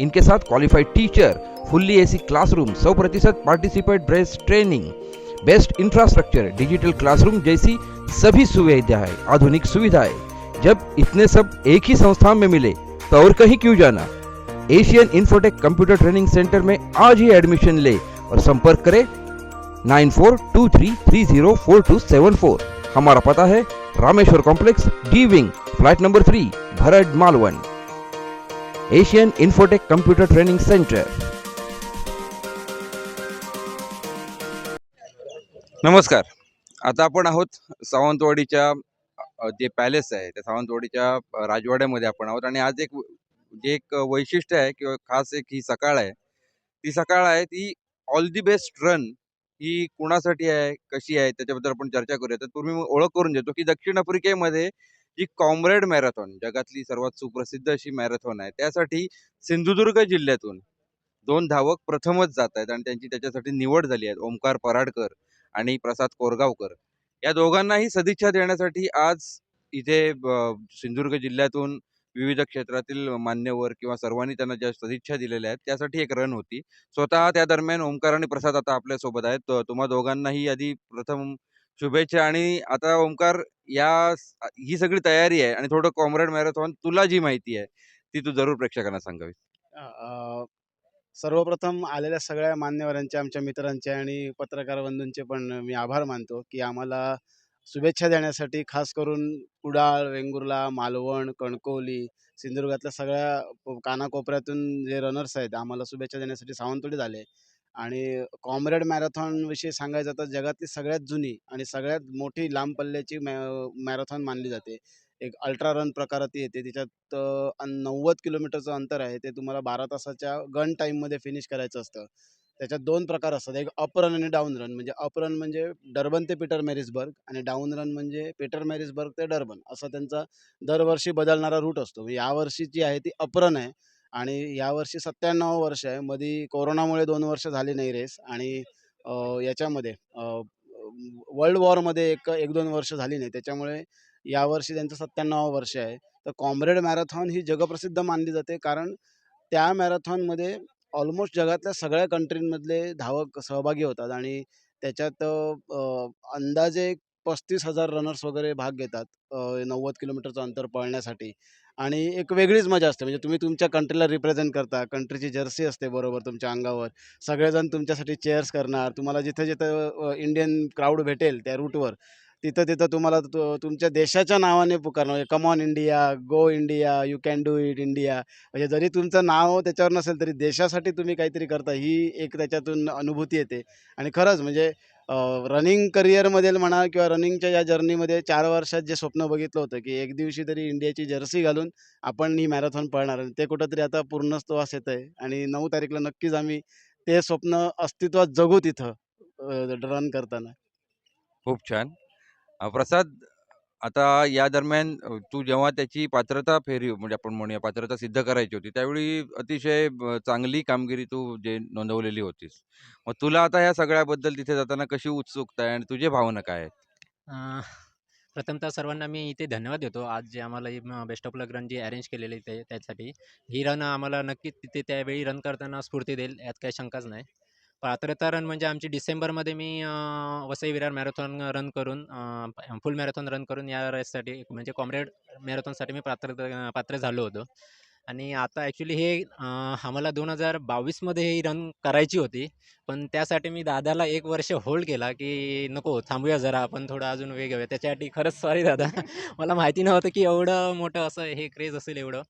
इनके साथ qualified teacher fully AC classroom सौ प्रतिशत participate based training best infrastructure digital classroom जैसी सभी सुविधाएँ, आधुनिक सुविधाएँ। जब इतने सब एक ही संस्थान में मिले तो और कहीं क्यों जाना? Asian Infotech computer training centre में आज ही एडमिशन ले और संपर्क करें nine four two three three zero four two seven four. हमारा पता है Rameshwar complex D wing flat number three Bharad Malvan. Asian Infotech computer training centre. नमस्कार. आता आपण आहोत सावंतवाडीच्या जे पॅलेस आहे त्या सावंतवाडीच्या राजवाड्यामध्ये आपण आहोत. आणि आज एक जे एक वैशिष्ट्य आहे किंवा खास एक ही सकाळ आहे. ती सकाळ आहे ती ऑल दी बेस्ट रन ही कुणासाठी आहे कशी आहे त्याच्याबद्दल आपण चर्चा करूया. तर पूर्वी ओळख करून देतो की दक्षिण आफ्रिकेमध्ये जी कॉम्रेड मॅरेथॉन जगातली सर्वात सुप्रसिद्ध अशी मॅरेथॉन आहे. त्यासाठी सिंधुदुर्ग जिल्ह्यातून दोन धावक प्रथमच जात आहेत आणि त्यांची त्याच्यासाठी निवड झाली आहे. ओमकार पराडकर आणि प्रसाद कोरगावकर. या दोघांनाही सदिच्छा देण्यासाठी आज इथे सिंधुदुर्ग जिल्ह्यातून विविध क्षेत्रातील मान्यवर किंवा सर्वांनी त्यांना ज्या सदिच्छा दिलेल्या आहेत त्यासाठी एक रन होती. स्वतः त्या दरम्यान ओमकार आणि प्रसाद आता आपल्यासोबत आहेत तुम्हा दोघांनाही आधी प्रथम शुभेच्छा आणि आता ओमकार या ही सगळी तयारी आहे आणि थोडं कॉम्रेड मॅरेथॉन तुला जी माहिती आहे ती तू जरूर प्रेक्षकांना सांगावी. सर्वप्रथम आलेल्या सगळ्या मान्यवरांचे आमच्या मित्रांचे आणि पत्रकार बंधूंचे पण मी आभार मानतो की आम्हाला शुभेच्छा देण्यासाठी खास करून कुडाळ वेंगुर्ला मालवण कणकवली सिंधुदुर्गातल्या सगळ्या कानाकोपऱ्यातून जे रनर्स आहेत आम्हाला शुभेच्छा देण्यासाठी सावंतवाडी झाले. आणि कॉम्रेड मॅरेथॉनविषयी सांगायचं तर जगातली सगळ्यात जुनी आणि सगळ्यात मोठी लांब पल्ल्याची मॅ मॅरेथॉन मानली जाते. एक अल्ट्रा रन प्रकारात ती येते. तिच्यात नव्वद किलोमीटरचं अंतर आहे. ते तुम्हाला बारा तासाच्या गन टाईममध्ये फिनिश करायचं असतं. त्याच्यात दोन प्रकार असतात. एक अप रन आणि डाऊन रन. म्हणजे अप रन म्हणजे डर्बन ते पीटर मॅरिसबर्ग आणि डाऊन रन म्हणजे पीटर मॅरिसबर्ग ते डर्बन. असा त्यांचा दरवर्षी बदलणारा रूट असतो. यावर्षी जी आहे ती अप रन आहे. आणि यावर्षी सत्त्याण्णव वर्ष आहे. मध्ये कोरोनामुळे दोन वर्ष झाली नाही रेस आणि अ, याच्यामध्ये वर्ल्ड वॉरमध्ये एक एक दोन वर्ष झाली नाही. त्याच्यामुळे यावर्षी त्यांचं सत्त्याण्णव वर्ष आहे. तर कॉम्रेड मॅरेथॉन ही जगप्रसिद्ध मानली जाते. कारण त्या मॅरेथॉनमध्ये ऑलमोस्ट जगातल्या सगळ्या कंट्रींमधले धावक सहभागी होतात. आणि त्याच्यात अ, अंदाजे पस्तीस हजार रनर्स वगैरे भाग घेतात नव्वद किलोमीटरचं अंतर पळण्यासाठी. आणि एक वेगळीच मजा असते म्हणजे तुम्ही तुमच्या कंट्रीला रिप्रेझेंट करता कंट्रीची जर्सी असते बरोबर तुमच्या अंगावर. सगळेजण तुमच्यासाठी चेअर्स करणार तुम्हाला जिथं जिथं इंडियन क्राऊड भेटेल त्या रूटवर तिथं तिथं तुम्हाला तुमच्या देशाच्या नावाने पुकारणार come on India go India you can do it India म्हणजे जरी तुमचं नाव त्याच्यावर नसेल तरी देशासाठी तुम्ही काहीतरी करता ही एक त्याच्यातून अनुभूती येते. आणि खरंच म्हणजे रनिंग करिअरमध्ये म्हणा किंवा रनिंगच्या या जर्नीमध्ये चार वर्षात जे स्वप्न बघितलं होतं की एक दिवशी तरी इंडियाची जर्सी घालून आपण ही मॅरेथॉन पळणार आणि ते कुठंतरी आता पूर्णत्वास येत आहे आणि नऊ तारीखला नक्कीच आम्ही ते स्वप्न अस्तित्वात जगू तिथं रन करताना. खूप छान. प्रसाद आता या दरम्यान अ, तू जेव्हा त्याची पात्रता फेरी म्हणजे आपण म्हणूया पात्रता सिद्ध करायची होती त्यावेळी अतिशय अ, चांगली कामगिरी तू जे नोंदवलेली होतीस. मग तुला आता या सगळ्याबद्दल तिथे जाताना कशी उत्सुकता आहे आणि तुझे भावना काय आहेत? अ, प्रथमतः सर्वांना मी इथे धन्यवाद देतो. आज जे आम्हाला ही बेस्ट ऑफ लक रन जी अरेंज केलेली ते त्यासाठी. ही रन आम्हाला नक्कीच तिथे त्यावेळी रन करताना स्फूर्ती देईल यात काही शंकाच नाही. पात्रता रन म्हणजे आमची डिसेंबरमध्ये मी वसई विरार मॅरेथॉन रन करून फुल मॅरेथॉन रन करून या रेससाठी म्हणजे कॉम्रेड मॅरेथॉनसाठी मी पात्र पात्र झालो होतो. आणि आता ॲक्च्युली हे आम्हाला दोन हजार बावीसमध्ये ही रन करायची होती. पण त्यासाठी मी दादाला एक वर्ष होल्ड केला की नको थांबूया जरा आपण थोडं अजून वेग घेऊया. त्याच्यासाठी खरंच सॉरी दादा. मला माहिती नव्हतं की एवढं मोठं असं हे क्रेज असेल एवढं.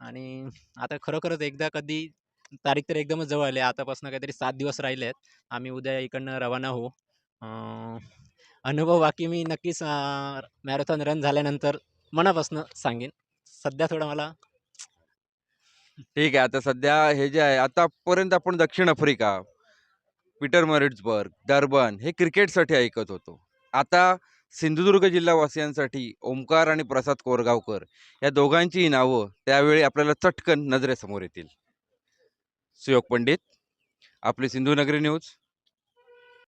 आणि आता खरोखरच एकदा कधी तारीख तर एकदमच जवळ आली. आतापासून काहीतरी सात दिवस राहिले आहेत आम्ही उद्या इकडनं रवाना होऊ. अं, अनुभव बाकी मी नक्कीच मॅरेथॉन रन झाल्यानंतर मनापासून सांगेन. सध्या थोडं मला ठीक आहे. आता सध्या हे जे आहे आतापर्यंत आपण दक्षिण आफ्रिका पीटर मरिट्सबर्ग डर्बन हे क्रिकेटसाठी ऐकत होतो. आता सिंधुदुर्ग जिल्हावासियांसाठी ओमकार आणि प्रसाद कोरगावकर या दोघांचीही नावं त्यावेळी आपल्याला चटकन नजरेसमोर येतील. सुयोग पंडित आपली सिंधुनगरी न्यूज.